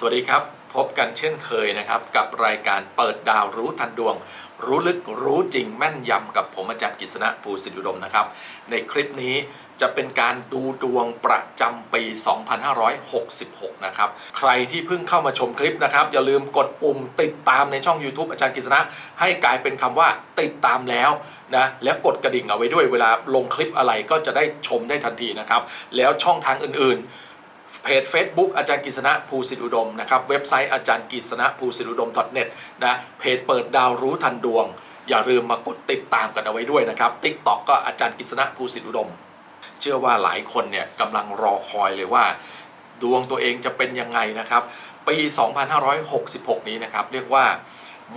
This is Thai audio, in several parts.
สวัสดีครับ พบกันเช่นเคยนะครับ กับรายการเปิดดาวรู้ทันดวง รู้ลึกรู้จริงแม่นยำกับผมอาจารย์กฤษณะภูสิทธิอุดมนะครับ ในคลิปนี้จะเป็นการดูดวงประจำปี 2566 นะครับ ใครที่เพิ่งเข้ามาชมคลิปนะครับ อย่าลืมกดปุ่มติดตามในช่อง YouTube อาจารย์กฤษณะให้กลายเป็นคำว่าติดตามแล้วนะแล้วกดกระดิ่งเอาไว้ด้วยเวลาลงคลิปอะไรก็จะได้ชมได้ทันทีนะครับ แล้วช่องทางอื่นๆ เพจ Facebook อาจารย์กฤษณะภูสิทธิอุดมนะครับเว็บไซต์อาจารย์กฤษณะภูสิทธิอุดม .net นะเพจเปิดดาวรู้ทันดวง อย่าลืมมากดติดตามกันเอาไว้ด้วยนะครับ TikTok ก็อาจารย์กฤษณะภูสิทธิอุดม เชื่อว่าหลายคนเนี่ยกำลังรอคอยเลยว่า ดวงตัวเองจะเป็นยังไงนะครับ ปี 2566 นี้นะครับ เรียกว่า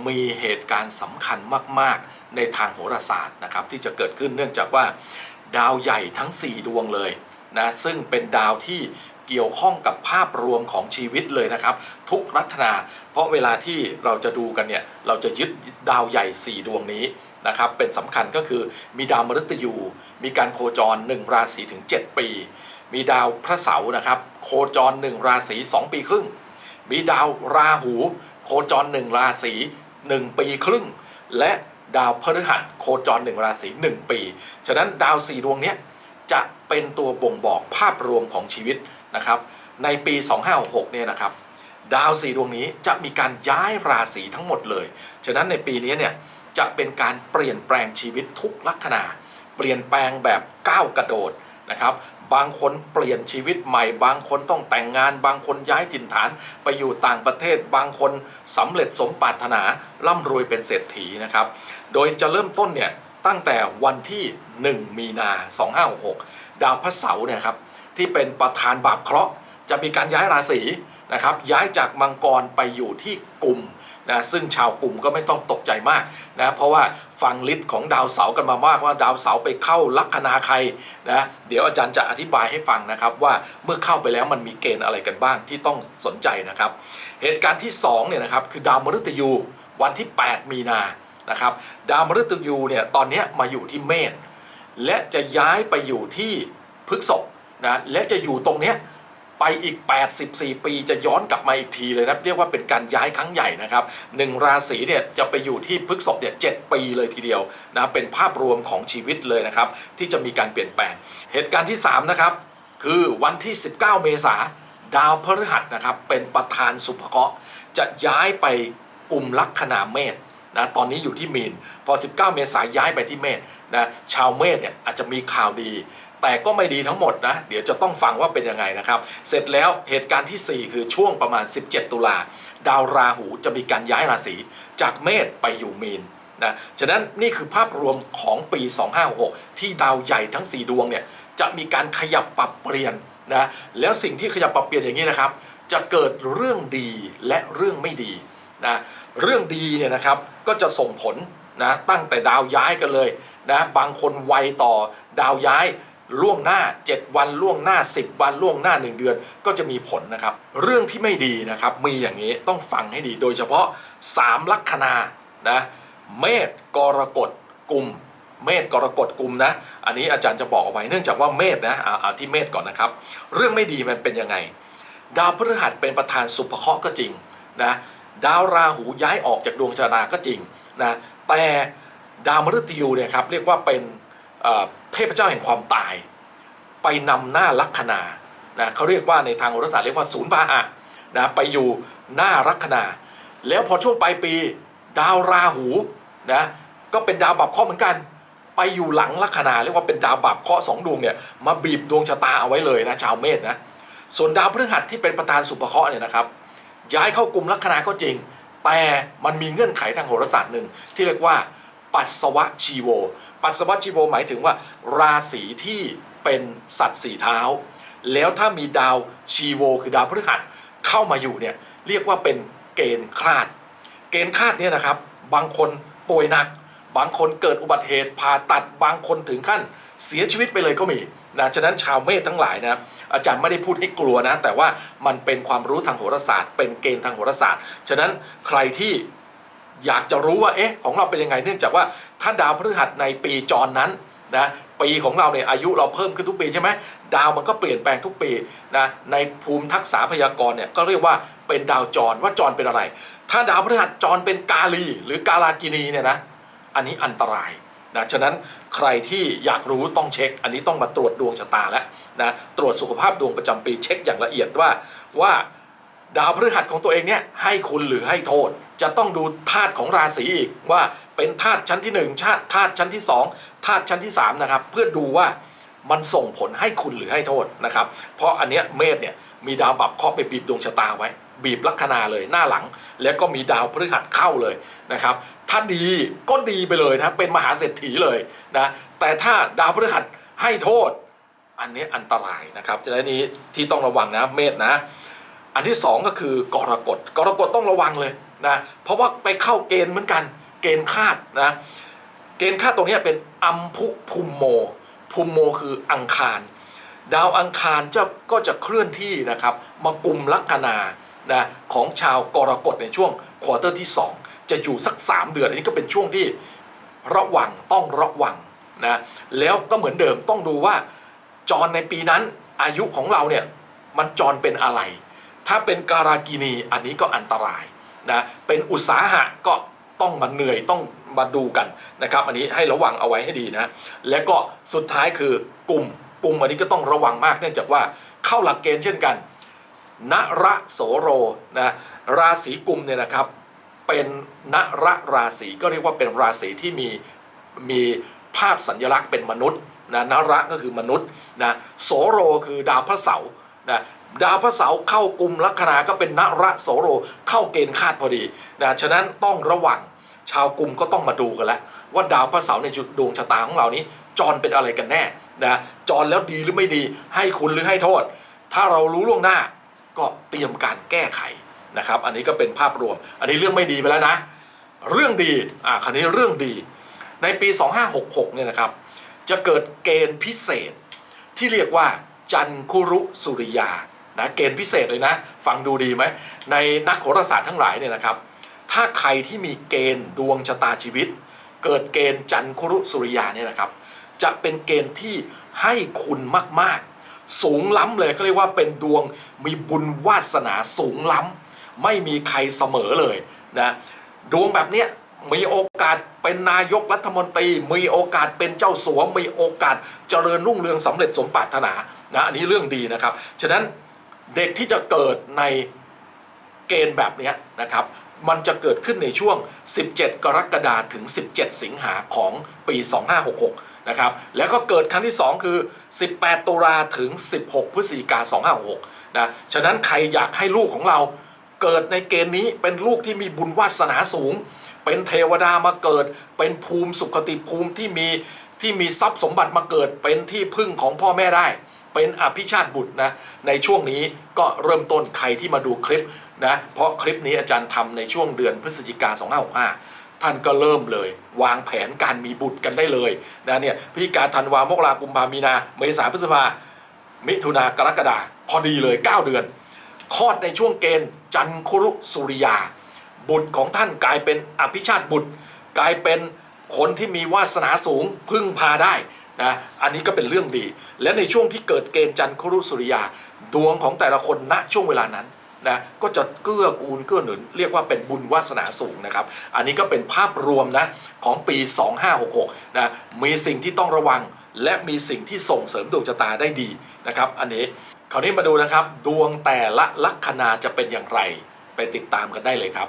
มีเหตุการณ์สำคัญมาก ๆ ในทางโหราศาสตร์นะครับที่จะเกิดขึ้นเนื่องจากว่าดาวใหญ่ทั้ง 4 ดวงเลยนะซึ่งเป็นดาวที่ เกี่ยวข้องกับภาพรวมของชีวิตเลยนะครับ ทุกลัคนา เพราะเวลาที่เราจะดูกันเนี่ยเราจะยึดดาวใหญ่ 4 ดวงนี้นะครับเป็นสำคัญก็คือมีดาวมฤตยู มีการโคจร 1 ราศีถึง 7 ปี มีดาวพระเสาร์นะครับ โคจร 1 ราศี 2 ปีครึ่ง มีดาวราหู โคจร 1 ราศี 1 ปีครึ่ง และดาวพฤหัสโคจร 1 ราศี 1 ปี ฉะนั้นดาว 4 ดวงนี้จะเป็นตัวบ่งบอกภาพรวมของชีวิต นะครับในปี 2566เนี่ยนะครับดาวสี่ดวงนี้จะมีการย้ายราศีทั้งหมดเลย ฉะนั้นในปีนี้เนี่ยจะเป็นการเปลี่ยนแปลงชีวิตทุกลัคนา เปลี่ยนแปลงแบบก้าวกระโดดนะครับบางคนเปลี่ยนชีวิตใหม่ บางคนต้องแต่งงาน บางคนย้ายถิ่นฐานไปอยู่ต่างประเทศ บางคนสำเร็จสมปรารถนาร่ำรวยเป็นเศรษฐีนะครับ โดยจะเริ่มต้นเนี่ยตั้งแต่วันที่ 1 มีนา 2566 ดาวพระเสาร์เนี่ยครับ ที่เป็นประธานบาปเคราะห์ จะมีการย้ายราศีนะครับย้ายจากมังกรไปอยู่ที่กลุ่มนะซึ่งชาวกลุ่มก็ไม่ต้องตกใจมากนะเพราะว่าฟังฤทธิ์ของดาวเสาร์กันมามากว่าดาวเสาร์ไปเข้าลัคนาใครนะเดี๋ยวอาจารย์จะอธิบายให้ฟังนะครับว่าเมื่อเข้าไปแล้วมันมีเกณฑ์อะไรกันบ้างที่ต้องสนใจนะครับ เหตุการณ์ที่2เนี่ยนะครับคือดาวมฤตยูวันที่ 8 มีนานะครับดาวมฤตยูเนี่ยตอนนี้มาอยู่ที่เมษและจะย้ายไปอยู่ที่พฤกษภ นะและจะอยู่ตรงเนี้ยไปอีก 84 ปีจะย้อนกลับมาอีกทีเลยนะเรียกว่าเป็นการย้ายครั้งใหญ่นะครับหนึ่งราศีเนี่ยจะไปอยู่ที่พฤกษภเนี่ยเปีเลยทีเดียวนะเป็นภาพรวมของชีวิตเลยนะครับ ที่จะมีการเปลี่ยนแปลง เหตุการณ์ที่ 3 นะครับ คือวันที่ 19 เมษาดาวพฤหัสนะครับ เป็นประธานสุภเคราะห์จะย้ายไปกลุ่มลัคนาเมษนะตอนนี้อยู่ที่มีน พอ 19 เมษายย้ายไปที่เมษนะชาวเมษเนี่ยอาจจะมีข่าวดี แต่ก็ไม่ดีทั้งหมดนะ เดี๋ยวจะต้องฟังว่าเป็นยังไงนะครับ เสร็จแล้วเหตุการณ์ทีสี่ 4 คือช่วงประมาณ 17 ตุลา ดาวราหูจะมีการย้ายราศีจากเมษไปอยู่มีนนะฉะนั้นนี่คือภาพรวมของปี 2566 ที่ดาวใหญ่ทั้ง 4 ดวงเนี่ยจะมีการขยับปรับเปลี่ยนนะแล้วสิ่งที่ขยับปรับเปลี่ยนอย่างนี้นะครับ จะเกิดเรื่องดีและเรื่องไม่ดีนะเรื่องดีเนี่ยนะครับก็จะส่งผลนะตั้งแต่ดาวย้ายกันเลยนะบางคนไวต่อดาวย้าย ล่วงหน้า 7 วันล่วงหน้า 10 วันล่วงหน้า 1 เดือน ก็จะมีผลนะครับ เรื่องที่ไม่ดีนะครับมีอย่างนี้ต้องฟังให้ดี โดยเฉพาะ 3 ลัคนานะเมษกรกฎกุมเมษกรกฎกุมนะ อันนี้อาจารย์จะบอกเอาไว้เนื่องจากว่าเมษนะเอาเอาที่เมษก่อนนะครับ เรื่องไม่ดีมันเป็นยังไง ดาวพฤหัสเป็นประธานสุภเคราะห์ก็จริงนะดาวราหูย้ายออกจากดวงชะตาก็จริงนะแต่ดาวมฤตยูเนี่ยครับเรียกว่าเป็น เทพเจ้าแห่งความตาย ไปนำหน้าลัคนานะเขาเรียกว่าในทางโหราศาสตร์เรียกว่าศูนย์พาหะนะไปอยู่หน้าลัคนา แล้วพอช่วงปลายปีดาวราหูนะก็เป็นดาวบับเคราะห์เหมือนกัน ไปอยู่หลังลัคนาเรียกว่าเป็นดาวบับเคราะห์สองดวงเนี่ยมาบีบดวงชะตาเอาไว้เลยนะชาวเมษนะส่วนดาวพฤหัสที่เป็นประธานสุภเคราะห์เนี่ยนะครับ ย้ายเข้ากลุ่มลัคนาก็จริง แต่มันมีเงื่อนไขทางโหราศาสตร์หนึ่งที่เรียกว่าปัสสวะชีโว ปัสสวะชีโวหมายถึงว่า ราศีที่เป็นสัตว์สี่เท้า แล้วถ้ามีดาวชีโว คือดาวพฤหัสเข้ามาอยู่เนี่ยเรียกว่าเป็นเกณฑ์คลาด เกณฑ์คลาดเนี่ยนะครับ บางคนป่วยหนัก บางคนเกิดอุบัติเหตุผ่าตัดบางคนถึงขั้นเสียชีวิตไปเลยก็มีนะฉะนั้นชาวเมษทั้งหลายนะอาจารย์ไม่ได้พูดให้กลัวนะ แต่ว่ามันเป็นความรู้ทางโหราศาสตร์ เป็นเกณฑ์ทางโหราศาสตร์ ฉะนั้นใครที่ อยากจะรู้ว่าเอ๊ะของเราเป็นยังไงเนื่องจากว่าถ้าดาวพฤหัสในปีจรนั้นนะปีของเราเนี่ยอายุเราเพิ่มขึ้นทุกปีใช่ไหมดาวมันก็เปลี่ยนแปลงทุกปีนะในภูมิทักษะพยากรณ์เนี่ยก็เรียกว่าเป็นดาวจรว่าจรเป็นอะไร ถ้าดาวพฤหัสจรเป็นกาลี หรือกาลากินีเนี่ยนะอันนี้อันตรายนะฉะนั้นใครที่อยากรู้ต้องเช็ค อันนี้ต้องมาตรวจดวงชะตาแล้วนะตรวจสุขภาพดวงประจำปีเช็คอย่างละเอียดว่าว่า ดาวพฤหัสของตัวเองเนี่ยให้คุณหรือให้โทษ จะต้องดูธาตุของราศีอีกว่าเป็นธาตุชั้นที่1ชาติธาตุชั้นที่2ธาตุชั้นที่3นะครับเพื่อดูว่ามันส่งผลให้คุณหรือให้โทษนะครับ เพราะอันเนี้ยเมษเนี่ยมีดาวปรับเคราะห์ไปบีบดวงชะตาไว้ บีบลัคนาเลยหน้าหลัง แล้วก็มีดาวพฤหัสเข้าเลยนะครับ ถ้าดีก็ดีไปเลยนะเป็นมหาเศรษฐีเลยนะแต่ถ้าดาวพฤหัสให้โทษ อันนี้อันตรายนะครับฉะนั้นนี้ที่ต้องระวังนะเมษนะ อันที่สองก็คือกรกฎกรกฎต้องระวังเลยนะเพราะว่าไปเข้าเกณฑ์เหมือนกัน เกณฑ์คาดนะเกณฑ์คาดตรงนี้เป็นอัมพุภูมิโมภูมิโมคืออังคาร ดาวอังคารจะก็จะเคลื่อนที่นะครับมากลุ่มลัคนานะของชาวกรกฎในช่วงควอเตอร์ที่ 2 จะอยู่สัก 3 เดือนอันนี้ก็เป็นช่วงที่ระวังต้องระวังนะแล้วก็เหมือนเดิมต้องดูว่าจรในปีนั้นอายุของเราเนี่ยมันจรเป็นอะไร ถ้าเป็นการากินีอันนี้ก็อันตรายนะเป็นอุตสาหะก็ต้องมาเหนื่อยต้องมาดูกันนะครับอันนี้ให้ระวังเอาไว้ให้ดีนะแล้วก็สุดท้ายคือกลุ่มกลุ่มอันนี้ก็ต้องระวังมากเนื่องจากว่าเข้าหลักเกณฑ์เช่นกันนระโสโรนะราศีกุมเนี่ยนะครับเป็นนระราศีก็เรียกว่าเป็นราศีที่มีมีภาพสัญลักษณ์เป็นมนุษย์นะนระก็คือมนุษย์นะโสโรคือดาวพระเสาร์นะ ดาวพระเสาร์เข้ากลุ่มลัคนาก็เป็นนระโสโรเข้าเกณฑ์คาดพอดีนะฉะนั้นต้องระวังชาวกลุ่มก็ต้องมาดูกันแล้ว ว่าดาวพระเสาร์ในจุดดวงชะตาของเรานี้ จรเป็นอะไรกันแน่นะจรแล้วดีหรือไม่ดี ให้คุณหรือให้โทษ ถ้าเรารู้ล่วงหน้าก็เตรียมการแก้ไขนะครับ อันนี้ก็เป็นภาพรวม อันนี้เรื่องไม่ดีไปแล้วนะ เรื่องดีอ่าคราวนี้เรื่องดี ในปี 2566เนี่ยนะครับ จะเกิดเกณฑ์พิเศษที่เรียกว่าจันคุรุสุริยา นะเกณฑ์พิเศษเลยนะ ฟังดูดีไหม ในนักโหราศาสตร์ทั้งหลายเนี่ยนะครับ ถ้าใครที่มีเกณฑ์ดวงชะตาชีวิต เกิดเกณฑ์จันครุสุริยาเนี่ยนะครับ จะเป็นเกณฑ์ที่ให้คุณมากๆ สูงล้ำเลยเขาเรียกว่าเป็นดวงมีบุญวาสนาสูงล้ำไม่มีใครเสมอเลยนะดวงแบบเนี้ยมีโอกาสเป็นนายกรัฐมนตรี มีโอกาสเป็นเจ้าสัวมีโอกาสเจริญรุ่งเรืองสำเร็จสมปรารถนานะอันนี้เรื่องดีนะครับ ฉะนั้น เด็กที่จะเกิดในเกณฑ์แบบนี้นะครับ มันจะเกิดขึ้นในช่วง 17 กรกฎาคมถึง 17 สิงหาของปี 2566 นะครับ แล้วก็เกิดครั้งที่ 2 คือ 18 ตุลาถึง 16 พฤศจิกา2566 นะ ฉะนั้นใครอยากให้ลูกของเราเกิดในเกณฑ์นี้เป็นลูกที่มีบุญวาสนาสูง เป็นเทวดามาเกิด เป็นภูมิสุขติภูมิที่มีที่มีทรัพย์สมบัติมาเกิด เป็นที่พึ่งของพ่อแม่ได้ เป็นอภิชาติบุตรนะในช่วงนี้ก็เริ่มต้นใครที่มาดูคลิปนะเพราะคลิปนี้อาจารย์ทำในช่วงเดือนพฤศจิกา2565ท่านก็เริ่มเลย วางแผนการมีบุตรกันได้เลยนะเนี่ยพิการธันวามกรากุมภามีนาเมษาพฤษภา มิถุนากรกฎาพอดีเลย 9 เดือนคลอดในช่วงเกณฑ์จันคุรุสุริยา บุตรของท่านกลายเป็นอภิชาติบุตร กลายเป็นคนที่มีวาสนาสูงพึ่งพาได้ นะอันนี้ก็เป็นเรื่องดี และในช่วงที่เกิดเกณฑ์จันคุรุสุริยา ดวงของแต่ละคนณช่วงเวลานั้นนะก็จะเกื้อกูลเกื้อหนุน เรียกว่าเป็นบุญวาสนาสูงนะครับ อันนี้ก็เป็นภาพรวมนะของปี 2566นะมีสิ่งที่ต้องระวัง และมีสิ่งที่ส่งเสริมดวงชะตาได้ดีนะครับ อันนี้คราวนี้มาดูนะครับ ดวงแต่ละลัคนาจะเป็นอย่างไร ไปติดตามกันได้เลยครับ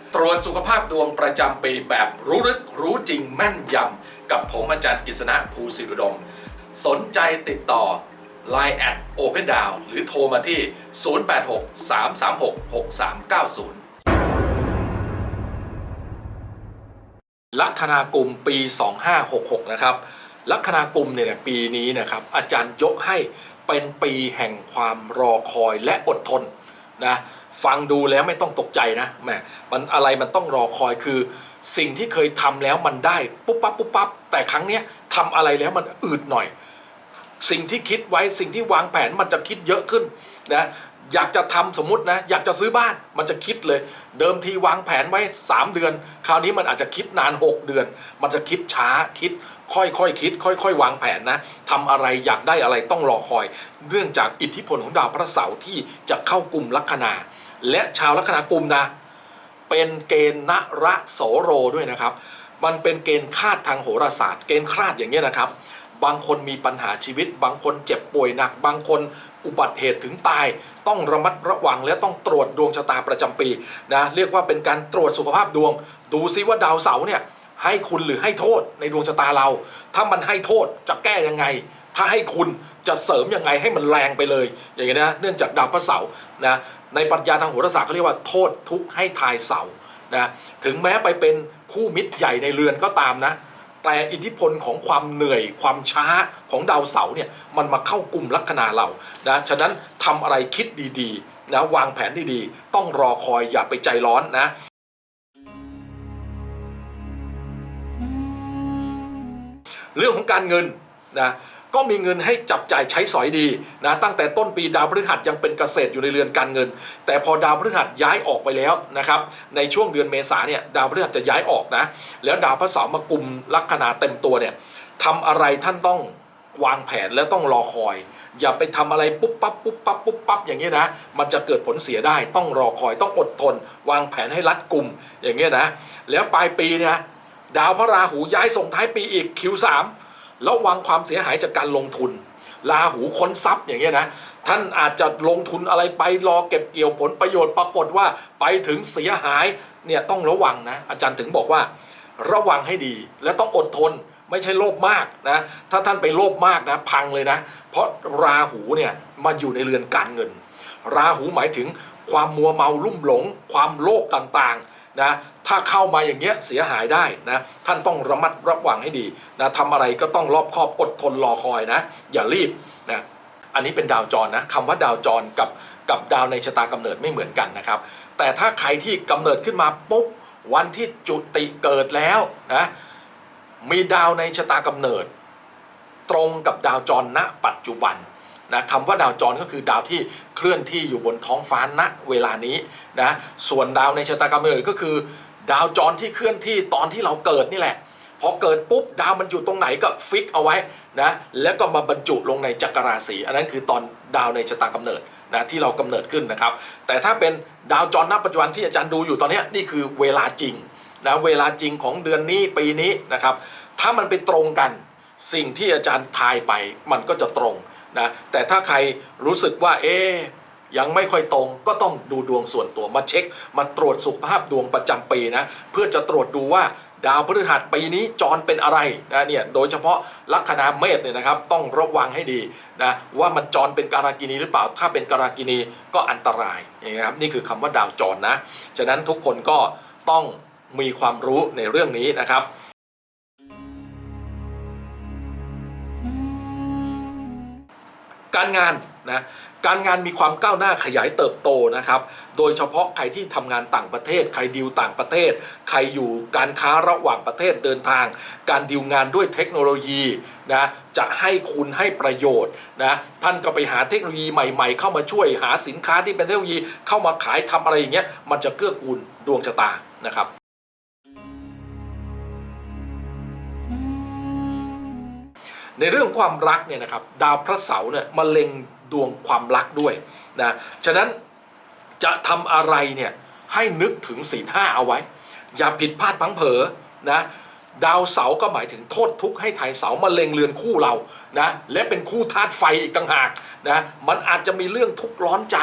ตรวจสุขภาพดวงประจำปีแบบรู้ลึกรู้จริงแม่นยำกับผมอาจารย์กฤษณะภูสิริดม สนใจติดต่อ Line at Open Down หรือโทรมาที่ 086 336 6390ลัคนากุมปี 2566 นะครับ ลัคนากุมเนี่ยปีนี้นะครับอาจารย์ยกให้เป็นปีแห่งความรอคอยและอดทนนะ ฟังดูแล้วไม่ต้องตกใจนะแหมมันอะไรมันต้องรอคอยคือ สิ่งที่เคยทำแล้วมันได้ปุ๊บปั๊บปุ๊บปั๊บแต่ครั้งเนี้ยทำอะไรแล้วมันอืดหน่อย สิ่งที่คิดไว้สิ่งที่วางแผนมันจะคิดเยอะขึ้นนะอยากจะทำสมมตินะอยากจะซื้อบ้านมันจะคิดเลย เดิมทีวางแผนไว้ 3 เดือน คราวนี้มันอาจจะคิดนาน 6 เดือน มันจะคิดช้าคิด ค่อยๆคคิด ค่อย ๆ วางแผนนะทำอะไรอยากได้อะไรต้องรอคอย เนื่องจากอิทธิพลของดาวพระเสาร์ที่จะเข้ากลุ่มลัคนา และชาวลัคนากุมนะเป็นเกณฑ์นระโสโรด้วยนะครับ มันเป็นเกณฑ์คาดทางโหราศาสตร์ เกณฑ์คาดอย่างนี้ยนะครับ บางคนมีปัญหาชีวิต บางคนเจ็บป่วยหนัก บางคนอุบัติเหตุถึงตาย ต้องระมัดระวังและต้องตรวจดวงชะตาประจำปีนะเรียกว่าเป็นการตรวจสุขภาพดวง ดูซิว่าดาวเสาร์เนี่ยให้คุณหรือให้โทษในดวงชะตาเรา ถ้ามันให้โทษจะแก้ยังไง ถ้าให้คุณจะเสริมยังไงให้มันแรงไปเลย อย่างนี้นะ เนื่องจากดาวพระเสาร์นะ ในปรัชญาทางโหราศาสตร์เขาเรียกว่าโทษทุกข์ให้ทายเสานะถึงแม้ไปเป็นคู่มิตรใหญ่ในเรือนก็ตามนะ แต่อิทธิพลของความเหนื่อยความช้าของดาวเสาเนี่ยมันมาเข้ากลุ่มลัคนาเรานะฉะนั้นทำอะไรคิดดีๆนะวางแผนดีๆ ต้องรอคอยอย่าไปใจร้อนนะเรื่องของการเงินนะ ก็มีเงินให้จับจ่ายใช้สอยดีนะตั้งแต่ต้นปีดาวพฤหัสยังเป็นเกษตรอยู่ในเรือนการเงิน แต่พอดาวพฤหัสย้ายออกไปแล้วนะครับในช่วงเดือนเมษาเนี่ยดาวพฤหัสจะย้ายออกนะแล้วดาวพระเสาร์มากลุ่มลัคนาเต็มตัวเนี่ยทำอะไรท่านต้องวางแผนและต้องรอคอย อย่าไปทำอะไรปุ๊บปั๊บปุ๊บปั๊บปุ๊บปั๊บอย่างนี้นะ มันจะเกิดผลเสียได้ต้องรอคอยต้องอดทน วางแผนให้รัดกุมอย่างเงี้นะ แล้วปลายปีเนี่ยดาวพระราหูย้ายส่งท้ายปีอีก Q3 ระวังความเสียหายจากการลงทุน ลาหูค้นทรัพย์อย่างเงี้ยนะท่านอาจจะลงทุนอะไรไปรอเก็บเกี่ยวผลประโยชน์ปรากฏว่าไปถึงเสียหายเนี่ยต้องระวังนะอาจารย์ถึงบอกว่า ระวังให้ดีและต้องอดทนไม่ใช่โลภมากนะถ้าท่านไปโลภมากนะพังเลยนะ เพราะราหูเนี่ยมาอยู่ในเรือนการเงิน ราหูหมายถึงความมัวเมาลุ่มหลง ความโลภต่างๆ นะถ้าเข้ามาอย่างเงี้ยเสียหายได้นะท่านต้องระมัดระวังให้ดีนะทำอะไรก็ต้องรอบคอบอดทนรอคอยนะ อย่ารีบนะอันนี้เป็นดาวจรนะคำว่าดาวจรกับกับดาวในชะตากำเนิดไม่เหมือนกันนะครับ แต่ถ้าใครที่กำเนิดขึ้นมาปุ๊บวันที่จุติเกิดแล้วนะมีดาวในชะตากำเนิด ตรงกับดาวจรณปัจจุบัน นะคำว่าดาวจรก็คือดาวที่เคลื่อนที่อยู่บนท้องฟ้าณเวลานี้นะส่วนดาวในชะตากำเนิดก็คือ ดาวจรที่เคลื่อนที่ตอนที่เราเกิดนี่แหละพอเกิดปุ๊บดาวมันอยู่ตรงไหนก็ฟิกเอาไว้นะแล้วก็มาบรรจุลงในจักรราศีอันนั้นคือตอนดาวในชะตากำเนิดนะที่เรากำเนิดขึ้นนะครับ แต่ถ้าเป็นดาวจรณปัจจุบันที่อาจารย์ดูอยู่ตอนนี้นี่คือเวลาจริงนะเวลาจริงของเดือนนี้ปีนี้นะครับ ถ้ามันไปตรงกันสิ่งที่อาจารย์ทายไปมันก็จะตรง นะแต่ถ้าใครรู้สึกว่าเอ๊ยังไม่ค่อยตรงก็ต้องดูดวงส่วนตัวมาเช็ค มาตรวจสุขภาพดวงประจำปีนะ เพื่อจะตรวจดูว่าดาวพฤหัสปีนี้จรเป็นอะไรนะเนี่ยโดยเฉพาะลัคนาเมษเนี่ยนะครับ ต้องระวังให้ดีนะว่ามันจรเป็นการากินีหรือเปล่าถ้าเป็นการากินีก็อันตรายนี้ครับนี่คือคำว่าดาวจรนะ ฉะนั้นทุกคนก็ต้องมีความรู้ในเรื่องนี้นะครับ การงานนะการงานมีความก้าวหน้าขยายเติบโตนะครับ โดยเฉพาะใครที่ทำงานต่างประเทศ ใครดิวต่างประเทศ ใครอยู่การค้าระหว่างประเทศเดินทาง การดิวงานด้วยเทคโนโลยีนะจะให้คุณให้ประโยชน์นะท่านก็ไปหาเทคโนโลยีใหม่ ๆ เข้ามาช่วยหาสินค้าที่เป็นเทคโนโลยีเข้ามาขายทำอะไรอย่างเงี้ยมันจะเกื้อกูลดวงชะตานะครับ ในเรื่องความรักเนี่ยนะครับดาวพระเสาร์เนี่ยมาเล็งดวงความรักด้วยนะฉะนั้นจะทำอะไรเนี่ยให้นึกถึงศีลห้าเอาไว้ อย่าผิดพลาดพลังเผลอนะดาวเสาร์ก็หมายถึงโทษทุกข์ให้ไทยเสามาเล็งเรือนคู่เรานะและเป็นคู่ธาตุไฟอีกต่างหากนะมันอาจจะมีเรื่องทุกข์ร้อนใจ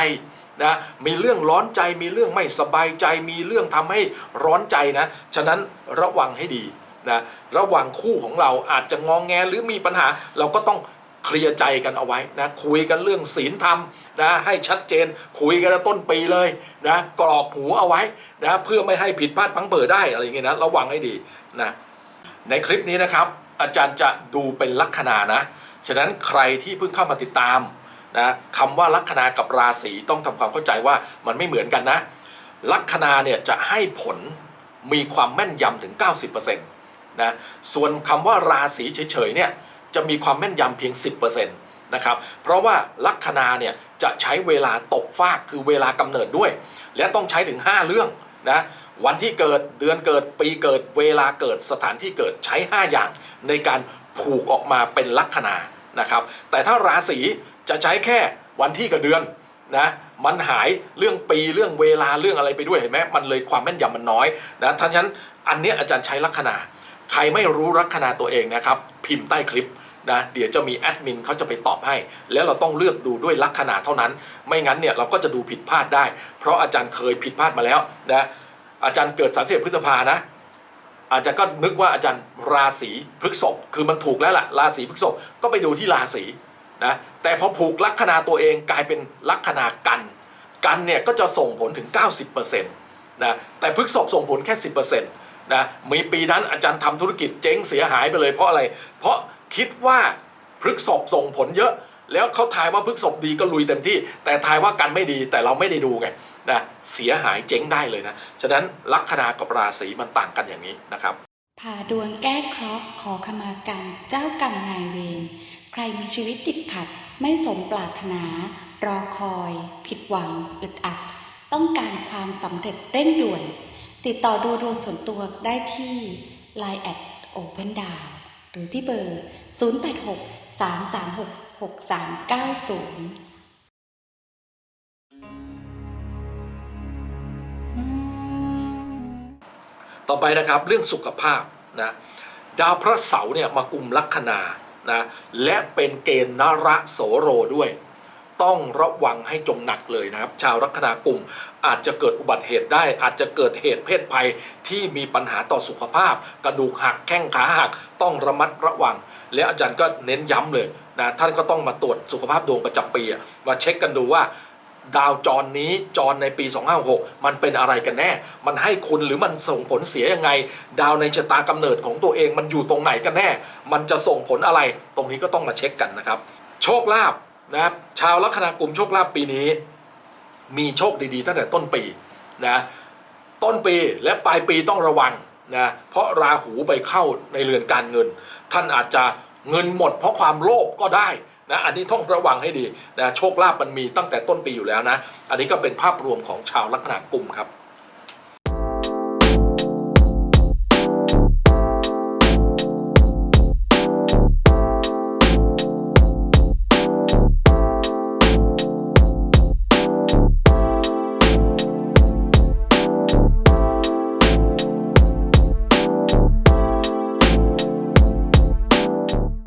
นะมีเรื่องร้อนใจมีเรื่องไม่สบายใจ มีเรื่องทำให้ร้อนใจนะ ฉะนั้นระวังให้ดี นะระหว่างคู่ของเราอาจจะงองแงหรือมีปัญหา เราก็ต้องเคลียร์ใจกันเอาไว้นะคุยกันเรื่องศีลธรรมนะให้ชัดเจนคุยกันต้นปีเลยนะกรอกหูเอาไว้นะเพื่อไม่ให้ผิดพลาดพลังเผลอได้อะไรอย่างเงี้ยนะระวังให้ดีนะในคลิปนี้นะครับ อาจารย์จะดูเป็นลัคนานะฉะนั้นใครที่เพิ่งเข้ามาติดตามนะคำว่าลัคนากับราศีต้องทำความเข้าใจว่ามันไม่เหมือนกันนะลัคนาเนี่ยจะให้ผลมีความแม่นยำถึง 90%นะส่วนคำว่าราศีเฉยๆเนี่ยจะมีความแม่นยำเพียง 10%นะครับเพราะว่าลัคนาเนี่ยจะใช้เวลาตกฟากคือเวลากำเนิดด้วย และต้องใช้ถึง 5 เรื่องนะวันที่เกิดเดือนเกิดปีเกิดเวลาเกิดสถานที่เกิดใช้ 5 อย่าง ในการผูกออกมาเป็นลัคนานะครับแต่ถ้าราศีจะใช้แค่วันที่กับเดือนนะมันหายเรื่องปีเรื่องเวลาเรื่องอะไรไปด้วยเห็นไหมมันเลยความแม่นยำมันน้อยนะท่าฉะนั้นอันนี้อาจารย์ใช้ลัคนา ใครไม่รู้ลัคนาตัวเองนะครับ พิมพ์ใต้คลิปนะเดี๋ยวจะมีแอดมินเขาจะไปตอบให้ แล้วเราต้องเลือกดูด้วยลัคนาเท่านั้น ไม่งั้นเนี่ยเราก็จะดูผิดพลาดได้ เพราะอาจารย์เคยผิดพลาดมาแล้วนะอาจารย์เกิดสาพฤษภานะอาจารย์ก็นึกว่าอาจารย์ราศีพฤษภคือมันถูกแล้วล่ะราศีพฤษภก็ไปดูที่ราศีนะแต่พอผูกลัคนาตัวเองกลายเป็นลัคนากัน กันเนี่ยก็จะส่งผลถึง 90%นะแต่พฤษภส่งผลแค่ 10% นะมีปีนั้นอาจารย์ทำธุรกิจเจ๊งเสียหายไปเลยเพราะอะไร เพราะคิดว่าพฤกษภส่งผลเยอะ แล้วเขาทายว่าพฤกษภดีก็ลุยเต็มที่ แต่ทายว่ากันไม่ดีแต่เราไม่ได้ดูไงนะเสียหายเจ๊งได้เลยนะ ฉะนั้นลัคนากับราศีมันต่างกันอย่างนี้นะครับผ่าดวงแก้เคราะห์ขอขมากรรมเจ้ากรรมนายเวรใครมีชีวิตติดขัด ไม่สมปรารถนา รอคอย ผิดหวัง อึดอัด ต้องการความสำเร็จเร่งด่วน ติดต่อดูดวงส่วนตัวได้ที่ Line แอด Open d o w n หรือที่เบอร์ 086 336 6390ต่อไปนะครับเรื่องสุขภาพนะดาวพระเสาร์เนี่ยมากุมลัคนานะและเป็นเกณฑ์นระโสโรด้วย ต้องระวังให้จงหนักเลยนะครับ ชาวลัคนากลุ่มอาจจะเกิดอุบัติเหตุได้ อาจจะเกิดเหตุเพศภัยที่มีปัญหาต่อสุขภาพ กระดูกหักแข้งขาหักต้องระมัดระวัง และอาจารย์ก็เน้นย้ำเลยนะท่านก็ต้องมาตรวจสุขภาพดวงประจำปีมาเช็คกันดูว่าดาวจรนี้จรในปี 256 มันเป็นอะไรกันแน่ มันให้คุณหรือมันส่งผลเสียยังไง ดาวในชะตากำเนิดของตัวเองมันอยู่ตรงไหนกันแน่ มันจะส่งผลอะไร ตรงนี้ก็ต้องมาเช็คกันนะครับ โชคลาภ นะครับชาวลัคนากลุ่มโชคลาภปีนี้ มีโชคดีๆ ตั้งแต่ต้นปีนะต้นปีและปลายปีต้องระวังนะเพราะราหูไปเข้าในเรือนการเงิน ท่านอาจจะเงินหมด เพราะความโลภก็ได้นะอันนี้ต้องระวังให้ดีนะโชคลาภมันมีตั้งแต่ต้นปีอยู่แล้วนะ อันนี้ก็เป็นภาพรวมของชาวลัคนากลุ่มครับ